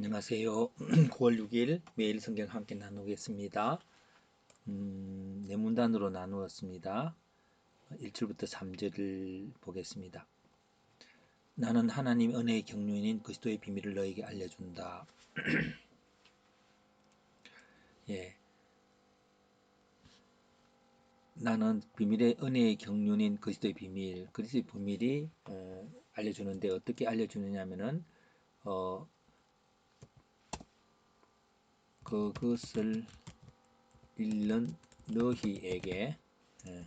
안녕하세요. 9월 6일 매일 성경 함께 나누겠습니다. 음, 네 문단으로 나누었습니다. 1절부터 3절을 보겠습니다. 나는 하나님 은혜의 경륜인 그리스도의 비밀을 너에게 알려준다. 예. 나는 비밀의 은혜의 경륜인 그리스도의 비밀, 그리스도의 비밀이 어, 알려주는데 어떻게 알려주느냐면은 어, 그것을 읽는 너희에게 예,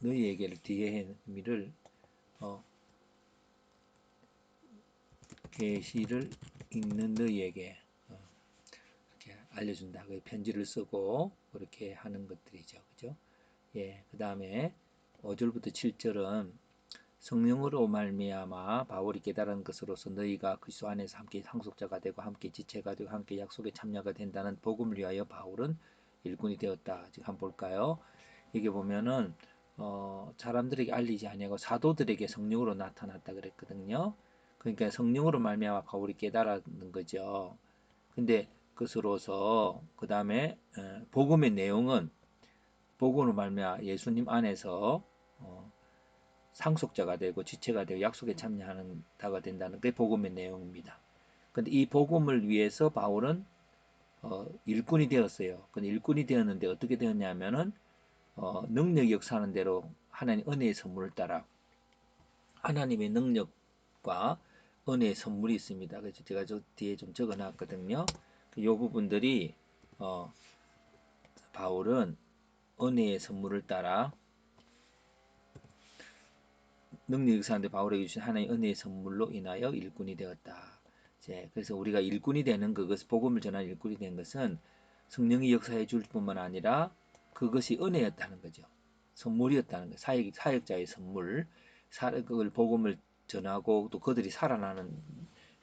너희에게를 뒤에 의미를 어, 계시를 읽는 너희에게 어, 이렇게 알려준다. 그 편지를 쓰고 그렇게 하는 것들이죠. 그죠? 예, 그 다음에 5절부터 7절은 성령으로 말미암아 바울이 깨달은 것으로서 너희가 그리스도 안에서 함께 상속자가 되고 함께 지체가 되고 함께 약속에 참여가 된다는 복음을 위하여 바울은 일꾼이 되었다. 지금 한번 볼까요? 이게 보면은 어, 사람들에게 알리지 아니하고 사도들에게 성령으로 나타났다 그랬거든요. 그러니까 성령으로 말미암아 바울이 깨달았는 거죠. 근데 그것으로서 그 다음에 어, 복음의 내용은 복음으로 말미암아 예수님 안에서 어, 상속자가 되고 지체가 되고 약속에 참여하는 다가 된다는 게 복음의 내용입니다. 근데 이 복음을 위해서 바울은 어, 일꾼이 되었어요. 근데 일꾼이 되었는데 어떻게 되었냐면은 어, 능력이 역사하는 대로 하나님 은혜의 선물을 따라 하나님의 능력과 은혜의 선물이 있습니다. 그래서 제가 저 뒤에 좀 적어놨거든요. 이 부분들이 어, 바울은 은혜의 선물을 따라 능력 역사하는데 바울에게 주신 하나의 은혜의 선물로 인하여 일꾼이 되었다. 이제 그래서 우리가 일꾼이 되는 그것 복음을 전하는 일꾼이 된 것은 성령이 역사해 줄 뿐만 아니라 그것이 은혜였다는 거죠. 선물이었다는 거. 사역 사역자의 선물. 사, 그걸 복음을 전하고 또 그들이 살아나는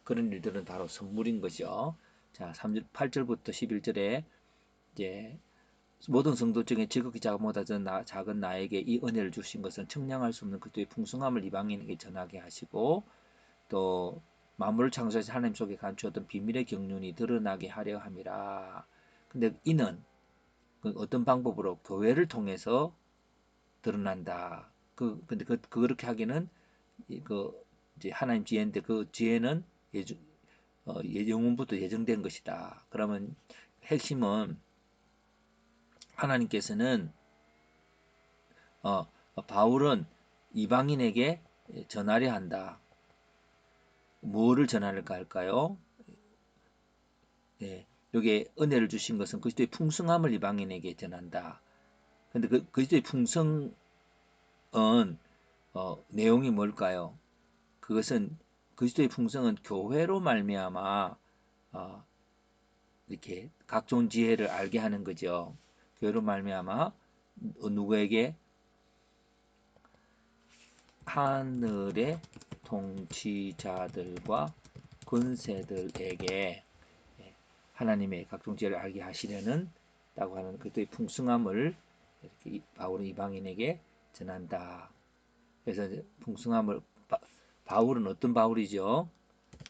그런 일들은 바로 선물인 것이죠. 자, 3절 8절부터 11절에 이제 모든 성도 중에 지극히 작은보다 작은 나에게 이 은혜를 주신 것은 청량할 수 없는 그리스도의 풍성함을 이방인에게 전하게 하시고 또 만물을 창조하신 하나님 속에 감추었던 비밀의 경륜이 드러나게 하려 함이라. 근데 이는 그 어떤 방법으로 교회를 통해서 드러난다. 그 근데 그 그렇게 하기는 그 이제 하나님 지혜인데 그 지혜는 예정 어, 영원부터 예정된 것이다. 그러면 핵심은 하나님께서는 어, 바울은 이방인에게 전하려 한다. 뭐를 전하려까 할까요? 네, 여기에 은혜를 주신 것은 그리스도의 풍성함을 이방인에게 전한다. 근데 그 그리스도의 풍성은 어, 내용이 뭘까요? 그것은 그리스도의 풍성은 교회로 말미암아 어, 이렇게 각종 지혜를 알게 하는 거죠. 교회로 말미암아 누구에게 하늘의 통치자들과 군세들에게 하나님의 각종 지혜를 알게 하시려는 라고 하는 그의 풍성함을 이렇게 바울은 이방인에게 전한다. 그래서 풍성함을 바, 울은 어떤 바울이죠?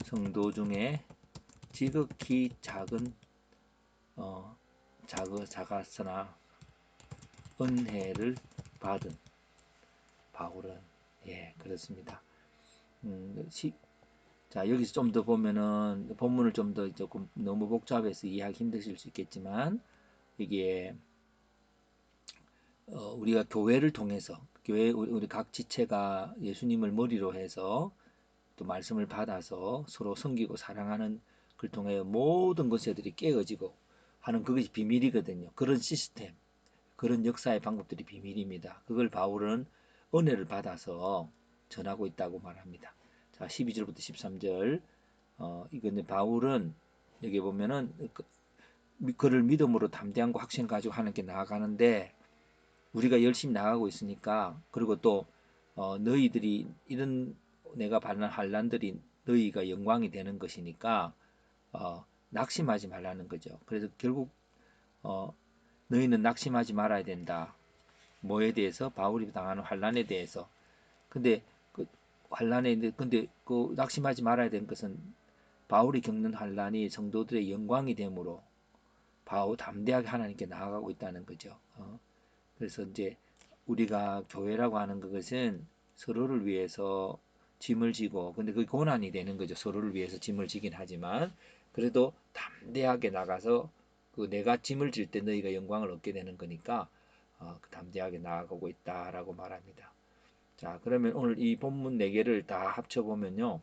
성도 중에 지극히 작은 어, 작아, 작았으나 은혜를 받은 바울은 예 그렇습니다. 음, 시, 자 여기서 좀 더 보면은 본문을 좀 더 조금 너무 복잡해서 이해하기 힘드실 수 있겠지만 이게 어, 우리가 교회를 통해서 교회 우리 각 지체가 예수님을 머리로 해서 또 말씀을 받아서 서로 섬기고 사랑하는 그를 통해 모든 것들이 깨어지고 하는 그것이 비밀이거든요. 그런 시스템, 그런 역사의 방법들이 비밀입니다. 그걸 바울은 은혜를 받아서 전하고 있다고 말합니다. 자, 12절부터 13절. 어, 이건 바울은 여기 보면은 그, 그를 믿음으로 담대함과 확신 가지고 하는 게 나아가는데 우리가 열심히 나가고 있으니까 그리고 또 어, 너희들이 이런 내가 받는 한란들이 너희가 영광이 되는 것이니까 어, 낙심하지 말라는 거죠. 그래서 결국 어, 너희는 낙심하지 말아야 된다. 뭐에 대해서 바울이 당하는 환란에 대해서. 근데 그 환란에 근데 그 낙심하지 말아야 되는 것은 바울이 겪는 환란이 성도들의 영광이 되므로 바울 담대하게 하나님께 나아가고 있다는 거죠. 어. 그래서 이제 우리가 교회라고 하는 것은 서로를 위해서 짐을 지고 근데 그게 고난이 되는 거죠. 서로를 위해서 짐을 지긴 하지만 그래도 담대하게 나가서 그 내가 짐을 질 때 너희가 영광을 얻게 되는 거니까 어, 그 담대하게 나아가고 있다라고 말합니다. 자 그러면 오늘 이 본문 네 개를 다 합쳐 보면요.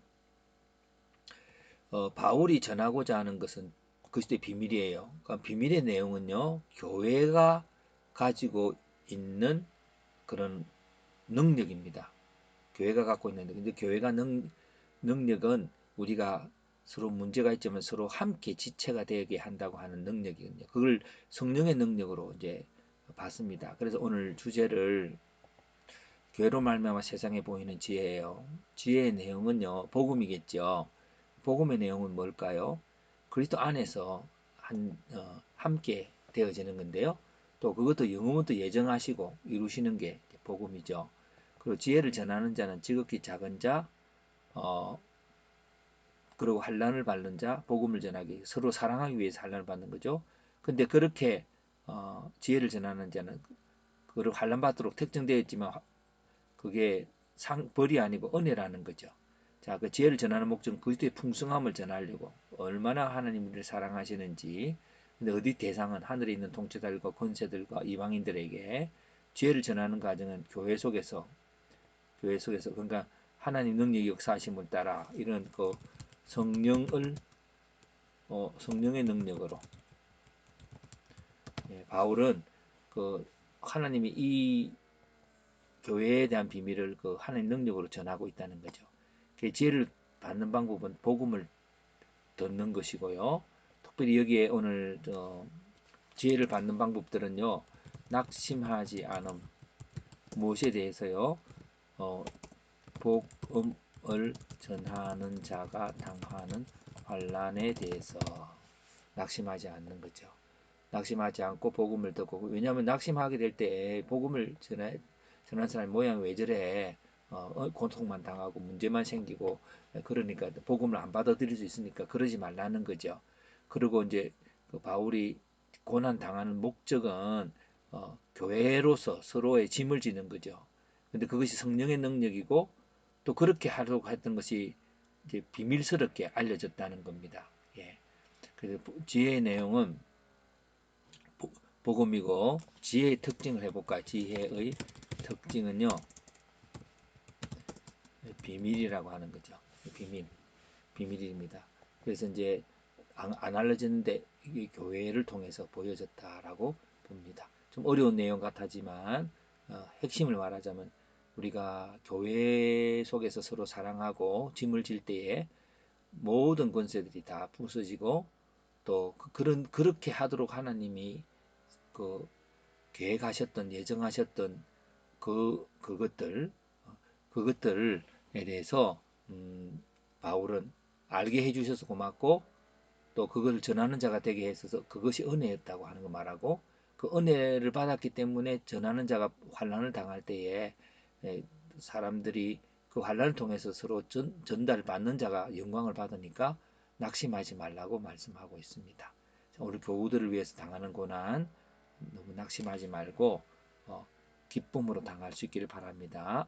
어, 바울이 전하고자 하는 것은 그리스도의 비밀이에요. 그러니까 비밀의 내용은요. 교회가 가지고 있는 그런 능력입니다. 교회가 갖고 있는 근데 교회가 능, 능력은 우리가 서로 문제가 있지만 서로 함께 지체가 되게 한다고 하는 능력이거든요. 그걸 성령의 능력으로 이제 봤습니다. 그래서 오늘 주제를 교회로 말미암아 세상에 보이는 지혜예요. 지혜의 내용은요. 복음이겠죠. 복음의 내용은 뭘까요? 그리스도 안에서 한, 어, 함께 되어지는 건데요. 또 그것도 영원부터 예정하시고 이루시는 게 복음이죠. 그리고 지혜를 전하는 자는 지극히 작은 자, 어, 그리고 환란을 받는 자, 복음을 전하기 서로 사랑하기 위해서 환란을 받는 거죠. 근데 그렇게 어, 지혜를 전하는 자는 그를 환란 받도록 특정되어 있지만 그게 상 벌이 아니고 은혜라는 거죠. 자, 그 지혜를 전하는 목적은 그리스도의 풍성함을 전하려고 얼마나 하나님 우리를 사랑하시는지. 근데 어디 대상은 하늘에 있는 통치들과 권세들과 이방인들에게 지혜를 전하는 과정은 교회 속에서 교회 속에서 그러니까 하나님 능력이 역사하심을 따라 이런 그 성령을 어, 성령의 능력으로 예, 바울은 그 하나님이 이 교회에 대한 비밀을 그 하나님 능력으로 전하고 있다는 거죠. 그 지혜를 받는 방법은 복음을 듣는 것이고요. 특별히 여기에 오늘 어, 지혜를 받는 방법들은요. 낙심하지 않음 무엇에 대해서요? 어, 복음 을 전하는 자가 당하는 환란에 대해서 낙심하지 않는 거죠. 낙심하지 않고 복음을 듣고 왜냐하면 낙심하게 될 때 복음을 전해 전한 사람 모양 왜 저래 어, 어, 고통만 당하고 문제만 생기고 그러니까 복음을 안 받아들일 수 있으니까 그러지 말라는 거죠. 그리고 이제 그 바울이 고난 당하는 목적은 어, 교회로서 서로의 짐을 지는 거죠. 근데 그것이 성령의 능력이고 또 그렇게 하려고 했던 것이 이제 비밀스럽게 알려졌다는 겁니다. 예. 그래서 지혜의 내용은 복음이고 지혜의 특징을 해볼까? 지혜의 특징은요. 비밀이라고 하는 거죠. 비밀. 비밀입니다. 그래서 이제 안, 안 알려졌는데 이게 교회를 통해서 보여졌다라고 봅니다. 좀 어려운 내용 같하지만 어, 핵심을 말하자면 우리가 교회 속에서 서로 사랑하고 짐을 질 때에 모든 권세들이 다 부서지고 또 그, 그런 그렇게 하도록 하나님이 그 계획하셨던 예정하셨던 그 그것들 어, 그것들에 대해서 음, 바울은 알게 해주셔서 고맙고 또 그걸 전하는 자가 되게 했어서 그것이 은혜였다고 하는 거 말하고 그 은혜를 받았기 때문에 전하는 자가 환란을 당할 때에 사람들이 그 환란을 통해서 서로 전, 전달 받는 자가 영광을 받으니까 낙심하지 말라고 말씀하고 있습니다. 우리 교우들을 위해서 당하는 고난 너무 낙심하지 말고 어, 기쁨으로 당할 수 있기를 바랍니다.